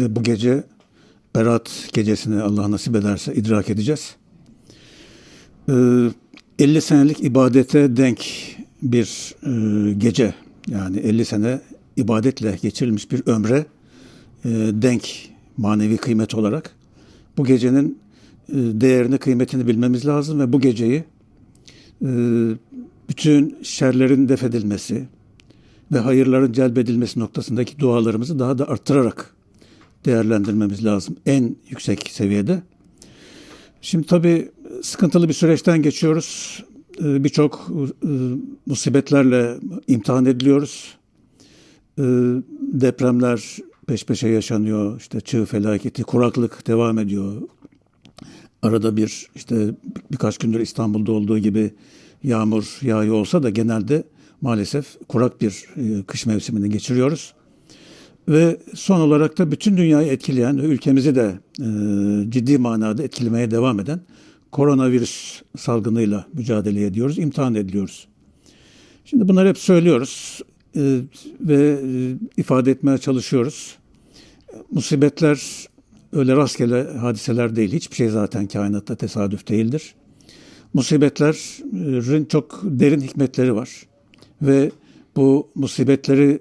ve bu gece Berat gecesini Allah nasip ederse idrak edeceğiz. Ee, 50 senelik ibadete denk bir e, gece yani 50 sene ibadetle geçirilmiş bir ömre e, denk manevi kıymet olarak bu gecenin e, değerini kıymetini bilmemiz lazım ve bu geceyi e, bütün şerlerin defedilmesi ve hayırların celbedilmesi noktasındaki dualarımızı daha da arttırarak değerlendirmemiz lazım en yüksek seviyede. Şimdi tabii sıkıntılı bir süreçten geçiyoruz. Ee, Birçok e, musibetlerle imtihan ediliyoruz. Ee, Depremler peş peşe yaşanıyor. İşte çığ felaketi, kuraklık devam ediyor. Arada bir işte birkaç gündür İstanbul'da olduğu gibi yağmur yağıyor olsa da genelde maalesef kurak bir e, kış mevsimini geçiriyoruz. Ve son olarak da bütün dünyayı etkileyen, ülkemizi de e, ciddi manada etkilemeye devam eden koronavirüs salgınıyla mücadele ediyoruz, imtihan ediliyoruz. Şimdi bunları hep söylüyoruz e, ve e, ifade etmeye çalışıyoruz. Musibetler öyle rastgele hadiseler değil. Hiçbir şey zaten kainatta tesadüf değildir. Musibetlerin çok derin hikmetleri var. Ve bu musibetleri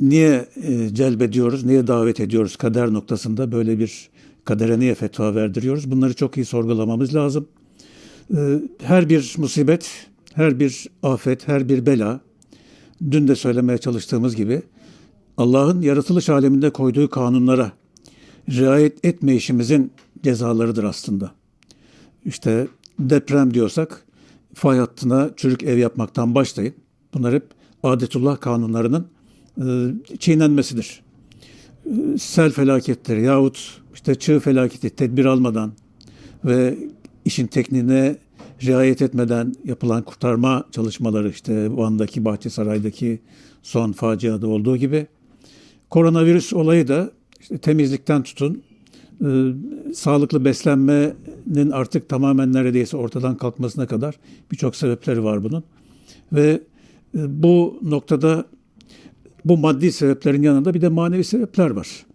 niye e, celbediyoruz, niye davet ediyoruz kader noktasında böyle bir kadere niye fetva verdiriyoruz? Bunları çok iyi sorgulamamız lazım. E, her bir musibet, her bir afet, her bir bela, dün de söylemeye çalıştığımız gibi Allah'ın yaratılış aleminde koyduğu kanunlara riayet etmeyişimizin cezalarıdır aslında. İşte deprem diyorsak fay hattına çürük ev yapmaktan başlayın. Bunlar hep adetullah kanunlarının çiğnenmesidir. E, sel felaketleri yahut işte çığ felaketi tedbir almadan ve işin tekniğine riayet etmeden yapılan kurtarma çalışmaları işte Van'daki Bahçesaray'daki son faciada olduğu gibi koronavirüs olayı da işte temizlikten tutun e, sağlıklı beslenmenin artık tamamen neredeyse ortadan kalkmasına kadar birçok sebepleri var bunun. Ve e, bu noktada bu maddi sebeplerin yanında bir de manevi sebepler var.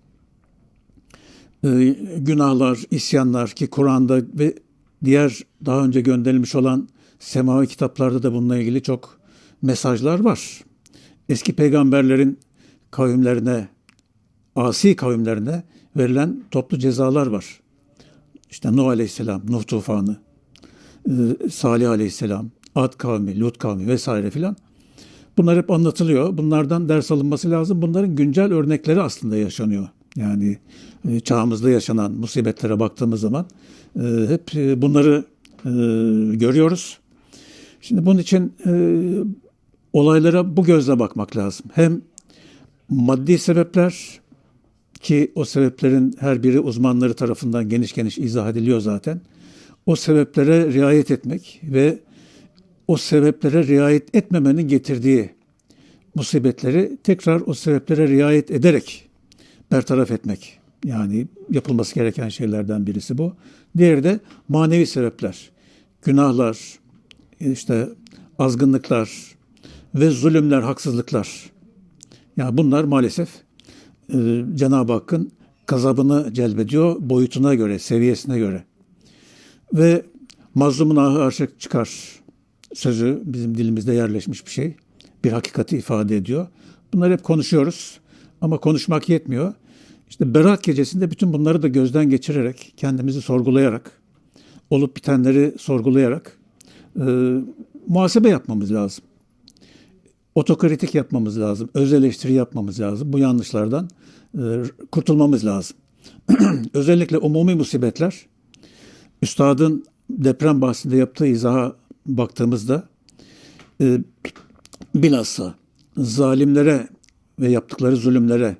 E, günahlar, isyanlar ki Kur'an'da ve diğer daha önce gönderilmiş olan semavi kitaplarda da bununla ilgili çok mesajlar var. Eski peygamberlerin kavimlerine, asi kavimlerine verilen toplu cezalar var. İşte Nuh Aleyhisselam, Nuh tufanı, e, Salih Aleyhisselam, Ad kavmi, Lut kavmi vesaire filan. Bunlar hep anlatılıyor. Bunlardan ders alınması lazım. Bunların güncel örnekleri aslında yaşanıyor. Yani e, çağımızda yaşanan musibetlere baktığımız zaman e, hep bunları görüyoruz. Şimdi bunun için olaylara bu gözle bakmak lazım. Hem maddi sebepler ki o sebeplerin her biri uzmanları tarafından geniş geniş izah ediliyor zaten. O sebeplere riayet etmek ve o sebeplere riayet etmemenin getirdiği musibetleri tekrar o sebeplere riayet ederek bertaraf etmek. Yani yapılması gereken şeylerden birisi bu. Diğeri de manevi sebepler. Günahlar, işte azgınlıklar ve zulümler, haksızlıklar. Yani bunlar maalesef e, Cenab-ı Hakk'ın gazabını celbediyor boyutuna göre, seviyesine göre. Ve mazlumun ahı arşa çıkar sözü bizim dilimizde yerleşmiş bir şey. Bir hakikati ifade ediyor. Bunları hep konuşuyoruz ama konuşmak yetmiyor. İşte Berat gecesinde bütün bunları da gözden geçirerek, kendimizi sorgulayarak, olup bitenleri sorgulayarak e, muhasebe yapmamız lazım otokritik yapmamız lazım, öz eleştiri yapmamız lazım. Bu yanlışlardan e, kurtulmamız lazım. Özellikle umumi musibetler, Üstadın deprem bahsinde yaptığı izaha baktığımızda e, bilhassa zalimlere ve yaptıkları zulümlere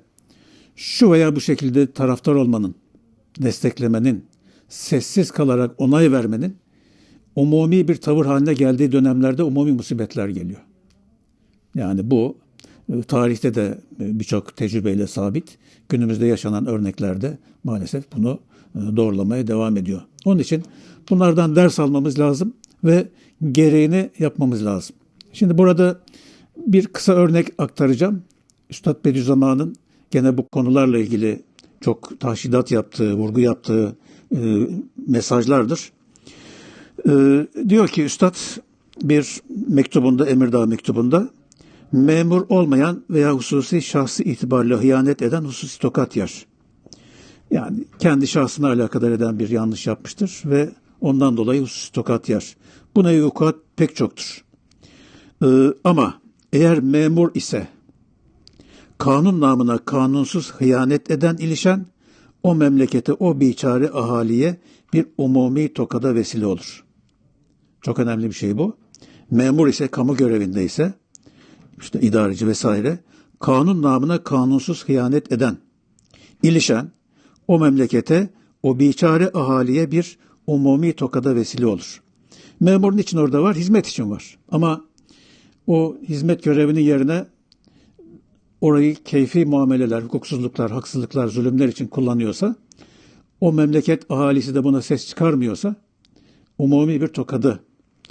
şu veya bu şekilde taraftar olmanın, desteklemenin, sessiz kalarak onay vermenin umumi bir tavır haline geldiği dönemlerde umumi musibetler geliyor. Yani bu e, tarihte de e, birçok tecrübeyle sabit. Günümüzde yaşanan örneklerde maalesef bunu e, doğrulamaya devam ediyor. Onun için bunlardan ders almamız lazım ve gereğini yapmamız lazım. Şimdi burada bir kısa örnek aktaracağım. Üstad Bediüzzaman'ın gene bu konularla ilgili çok tahşidat yaptığı, vurgu yaptığı e, mesajlardır. E, diyor ki Üstad bir mektubunda, Emirdağ mektubunda memur olmayan veya hususi şahsı itibariyle hıyanet eden hususi tokat yer. Yani kendi şahsına alakadar eden bir yanlış yapmıştır ve ondan dolayı hususi tokat yer. Buna vukuat pek çoktur. Ee, ama eğer memur ise kanun namına kanunsuz hıyanet eden ilişen o memlekete, o biçare ahaliye bir umumi tokada vesile olur. Çok önemli bir şey bu. Memur ise kamu görevinde ise işte idareci vesaire kanun namına kanunsuz hıyanet eden ilişen o memlekete, o biçare ahaliye bir umumi tokada vesile olur. Memurun için orada var, hizmet için var. Ama o hizmet görevinin yerine orayı keyfi muameleler, hukuksuzluklar, haksızlıklar, zulümler için kullanıyorsa, o memleket ahalisi de buna ses çıkarmıyorsa, umumi bir tokadı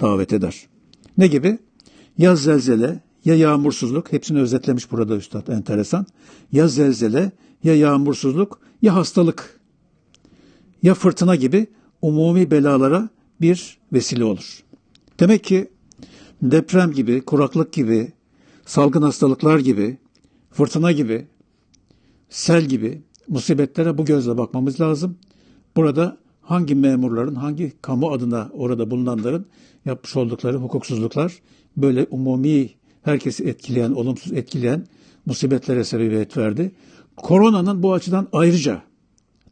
davet eder. Ne gibi? Ya zelzele, ya yağmursuzluk, hepsini özetlemiş burada üstad enteresan. Ya zelzele, ya yağmursuzluk, ya hastalık, ya fırtına gibi umumi belalara bir vesile olur. Demek ki deprem gibi, kuraklık gibi, salgın hastalıklar gibi, fırtına gibi, sel gibi musibetlere bu gözle bakmamız lazım. Burada hangi memurların, hangi kamu adına orada bulunanların yapmış oldukları hukuksuzluklar böyle umumi herkesi etkileyen, olumsuz etkileyen musibetlere sebebiyet verdi. Koronanın bu açıdan ayrıca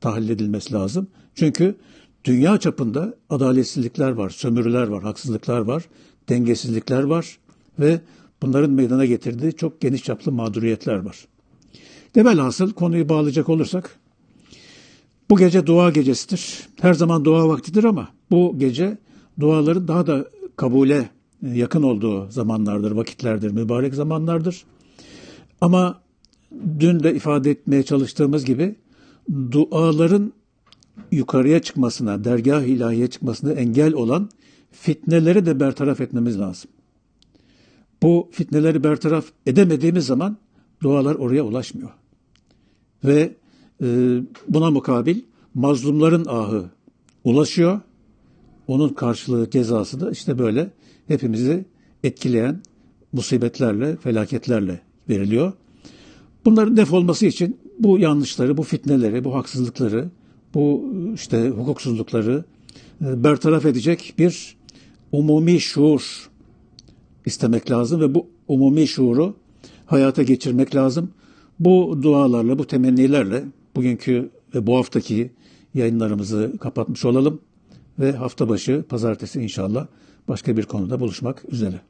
tahlil edilmesi lazım. Çünkü dünya çapında adaletsizlikler var, sömürüler var, haksızlıklar var, dengesizlikler var ve bunların meydana getirdiği çok geniş çaplı mağduriyetler var. Develhasıl konuyu bağlayacak olursak bu gece dua gecesidir. Her zaman dua vaktidir ama bu gece duaların daha da kabule yakın olduğu zamanlardır, vakitlerdir, mübarek zamanlardır. Ama dün de ifade etmeye çalıştığımız gibi duaların yukarıya çıkmasına, dergah ilahiye çıkmasına engel olan fitneleri de bertaraf etmemiz lazım. Bu fitneleri bertaraf edemediğimiz zaman dualar oraya ulaşmıyor. Ve e, buna mukabil mazlumların ahı ulaşıyor. Onun karşılığı cezası da işte böyle hepimizi etkileyen musibetlerle, felaketlerle veriliyor. Bunların def olması için bu yanlışları, bu fitneleri, bu haksızlıkları, bu işte hukuksuzlukları e, bertaraf edecek bir umumi şuur istemek lazım ve bu umumi şuuru hayata geçirmek lazım. Bu dualarla, bu temennilerle bugünkü ve bu haftaki yayınlarımızı kapatmış olalım ve hafta başı pazartesi inşallah başka bir konuda buluşmak üzere.